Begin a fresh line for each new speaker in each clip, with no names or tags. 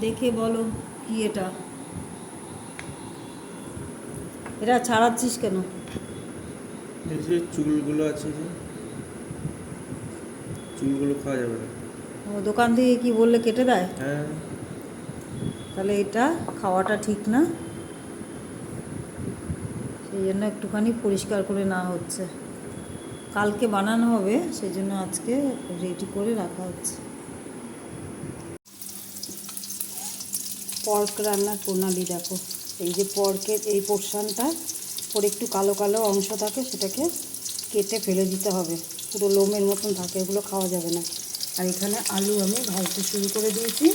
দেখে বলো কি এটা? এটা ছাড়াচ্ছিস কেন?
যে চুলগুলো আছে যে চুলগুলো খাওয়া যাবে না।
ও দোকান থেকে কি বললে কেটে দেয়?
হ্যাঁ।
তাহলে এটা খাওয়াটা ঠিক না? সেই জন্য একটুখানি পরিষ্কার করে না হচ্ছে। কালকে বানানো হবে সেই জন্য আজকে রেডি করে রাখা হচ্ছে। পর্ক রান্নার প্রণালী দেখো। এই যে পর্কের এই পোর্শনটা, ওর একটু কালো কালো অংশ থাকে, সেটাকে কেটে ফেলে দিতে হবে। পুরো লোমের মতন থাকে, এগুলো খাওয়া যাবে না। আর এখানে আলু আমি ভাজতে শুরু করে দিয়েছি।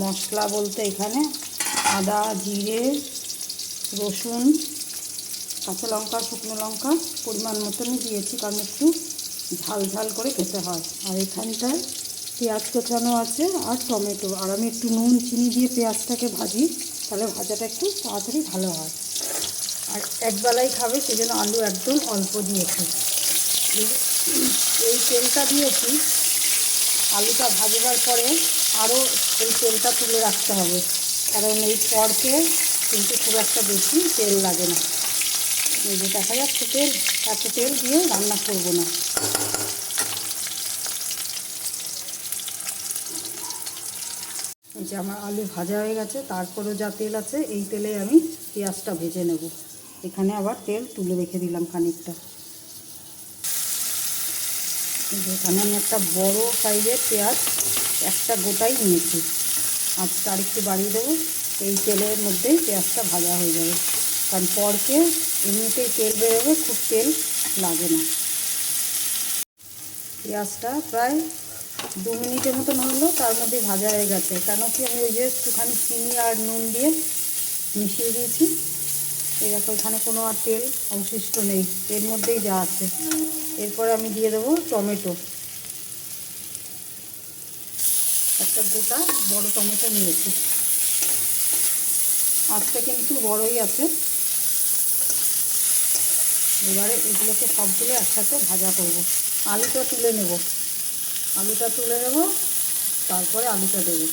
মশলা বলতে এখানে আদা, জিরে, রসুন, কাঁচা লঙ্কা, শুকনো লঙ্কা পরিমাণ মতনই দিয়েছি, কারণ একটু ঝাল ঝাল করে খেতে হয়। আর এখানটায় পেঁয়াজ কোচানো আছে আর টমেটো। আর আমি একটু নুন, চিনি দিয়ে পেঁয়াজটাকে ভাজি, তাহলে ভাজাটা একটু তাড়াতাড়ি ভালো হয়। আর একবেলাই খাবে সেই জন্য আলু একদম অল্প দিয়েছি। এই তেলটা দিয়েছি, আলুটা ভাজবার পরে আরও এই তেলটা তুলে রাখতে হবে। কারণ এই পরকে কিন্তু খুব একটা বেশি তেল লাগে না। এই যে দেখা যাচ্ছে, তেল, এত তেল দিয়ে রান্না করব না। এই যে আমার আলু ভাজা হয়ে গেছে, তারপরেও যা তেল আছে, এই তেলে আমি পেঁয়াজটা ভেজে নেব। এখানে আবার তেল তুলে রেখে দিলাম খানিকটা। এখানে আমি একটা বড় সাইজের পেঁয়াজ, একটা গোটাই নিয়েছি। আজকে আরেকটু বাড়িয়ে দেবো, এই তেলের মধ্যেই পেঁয়াজটা ভাজা হয়ে যাবে। কারণ পরকে এমনিতেই তেল বেরোবে, খুব তেল লাগে না। পেঁয়াজটা প্রায় দু মিনিটের মতন হলো, তার মধ্যে ভাজা হয়ে গেছে। কেন কি আমি ওই যে একটুখানি চিনি আর নুন দিয়ে মিশিয়ে দিয়েছি। এই দেখো, এখানে কোনো আর তেল অবশিষ্ট নেই। এর মধ্যেই যা আছে। এরপরে আমি দিয়ে দেবো টমেটো। একটা গোটা বড় টমেটো নিয়েছি। আজটা কিন্তু বড়ই আছে। এবারে এগুলোকে সবগুলো একসাথে ভাজা করব। আলুটা তুলে নেব। আলুটা তুলে নেব, তারপরে আলুটা দেবো।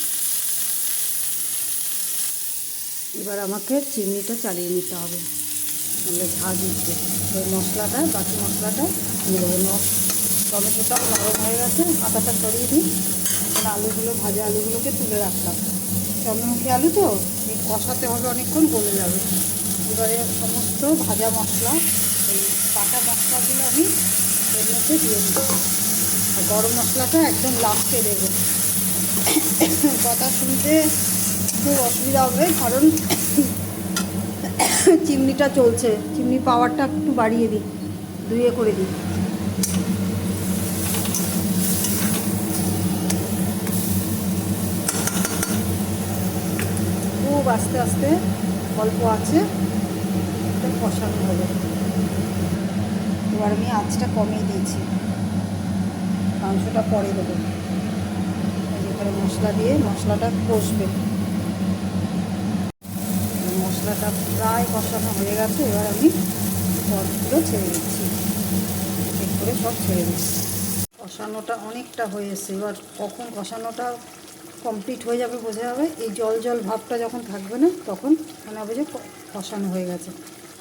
এবার আমাকে চিমনিটা চালিয়ে নিতে হবে। তাহলে ঝাঁজ উঠবে ওই মশলাটা, বাকি মশলাটা টমেটোটাও নরম হয়ে গেছে, আটাটা ছড়িয়ে দিই। আলুগুলো, ভাজা আলুগুলোকে তুলে রাখলাম। চন্দ্রমুখী আলু তো, এই কষাতে হবে অনেকক্ষণ, গলে যাবে। এবারে সমস্ত ভাজা মশলা, এই পাটা মশলাগুলো আমি এর মধ্যে দিয়ে আর গরম মশলাটা একদম লাস্টে দেবো। কথা শুনতে খুব অসুবিধা হবে, কারণ চিমনিটা চলছে। চিমনি পাওয়ারটা একটু বাড়িয়ে দিই, ধুয়ে করে দিই। খুব আস্তে আস্তে অল্প আছে কষানো হবে। এবার আমি আঁচটা কমিয়ে দিয়েছি। মাংসটা পরে দেবো। এখানে মশলা দিয়ে মশলাটা কষবে। মশলাটা প্রায় কষানো হয়ে গেছে, এবার আমি পরগুলো ছেড়ে দিচ্ছি। এক করে সব ছেড়ে দিচ্ছি। কষানোটা অনেকটা হয়ে এবার কখন কষানোটা কমপ্লিট হয়ে যাবে বোঝা যাবে। এই জল জল ভাবটা যখন থাকবে না, তখন মনে হবে যে কষানো হয়ে গেছে।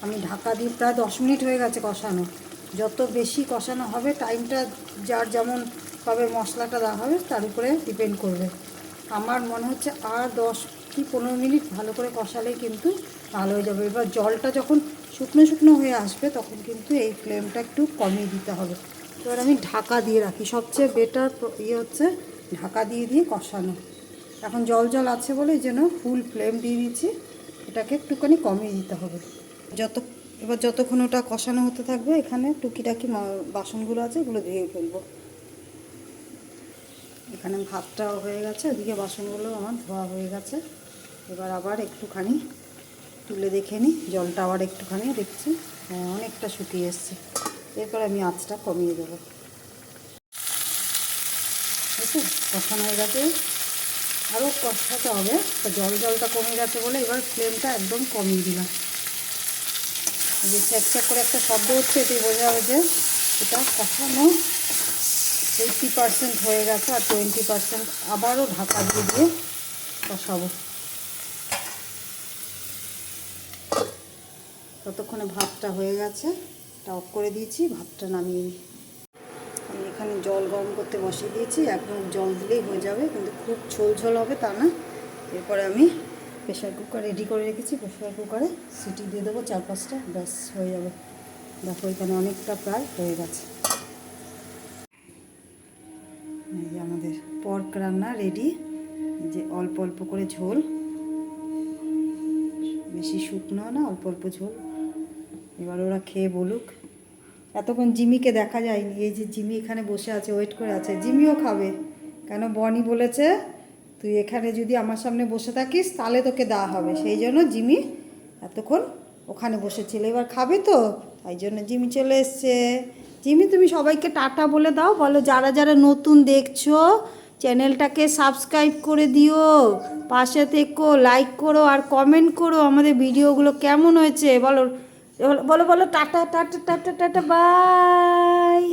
আমি ঢাকা দিয়ে প্রায় দশ মিনিট হয়ে গেছে কষানো। যত বেশি কষানো হবে, টাইমটা যার যেমন কবে মশলাটা দেওয়া হবে, তার উপরে ডিপেন্ড করবে। আমার মনে হচ্ছে আর দশ কি পনেরো মিনিট ভালো করে কষালেই কিন্তু ভালো হয়ে যাবে। এবার জলটা যখন শুকনো শুকনো হয়ে আসবে, তখন কিন্তু এই ফ্লেমটা একটু কমিয়ে দিতে হবে। এবার আমি ঢাকা দিয়ে রাখি। সবচেয়ে বেটার ইয়ে হচ্ছে ঢাকা দিয়ে দিয়ে কষানো। এখন জল জল আছে বলে যেন ফুল ফ্লেম দিয়ে দিচ্ছি এটাকে একটুখানি কমিয়ে দিতে হবে। যত এবার যতক্ষণ ওটা কষানো হতে থাকবে, এখানে টুকিটাকি বাসনগুলো আছে, এগুলো ধুয়ে ফেলব। এখানে ভাতটাও হয়ে গেছে ওদিকে বাসনগুলো আমার ধোয়া হয়ে গেছে। এবার আবার একটুখানি তুলে দেখে নিই, জলটা আবার একটুখানি দেখছি। হ্যাঁ অনেকটা শুকিয়ে এসছে। এরপর আমি আঁচটা কমিয়ে দেবো। বুঝছ কষানো হয়ে গেছে। আরও কষাতে হবে। জল জলটা কমে গেছে বলে এবার ফ্লেমটা একদম কমিয়ে দিলাম। যে চেক করে একটা শব্দ হচ্ছে এটাই বোঝা যাবে যে এটা কষানো এইটটি পার্সেন্ট হয়ে গেছে আর টোয়েন্টি পার্সেন্ট আবারও ঢাকা দিয়ে দিয়ে কষাবো ততক্ষণে ভাতটা হয়ে গেছে, এটা অফ করে দিয়েছি, ভাতটা নামিয়ে নিই। আমি এখানে জল গরম করতে বসিয়ে দিয়েছি, একদম জল দিলেই হয়ে যাবে, কিন্তু খুব ঝোল ঝোল হবে তা না। এরপরে আমি প্রেশার কুকার রেডি করে রেখেছি প্রেশার কুকারে সিটি দিয়ে দেবো চার পাঁচটা ব্যাস হয়ে যাবে। দেখো এখানে অনেকটা প্রায় হয়ে গেছে। এই যে আমাদের পর্ক রান্না রেডি যে অল্প অল্প করে ঝোল। বেশি শুকনো না, অল্প অল্প ঝোল। এবার ওরা খেয়ে বলুক। এতক্ষণ জিমিকে দেখা যায়নি, এই যে জিমি এখানে বসে আছে ওয়েট করে আছে। জিমিও খাবে, কেন বনি বলেছে? তুই এখানে যদি আমার সামনে বসে থাকিস, তাহলে তোকে দেওয়া হবে। সেই জন্য জিমি এতক্ষণ ওখানে বসেছিল। এবার খাবে তো, তাই জন্য জিমি চলে এসছে। জিমি, তুমি সবাইকে টাটা বলে দাও। বলো, যারা যারা নতুন দেখছ, চ্যানেলটাকে সাবস্ক্রাইব করে দিও। পাশে থেকো, লাইক করো আর কমেন্ট করো আমাদের ভিডিওগুলো কেমন হয়েছে। বলো বলো বলো tata tata tata tata, bye.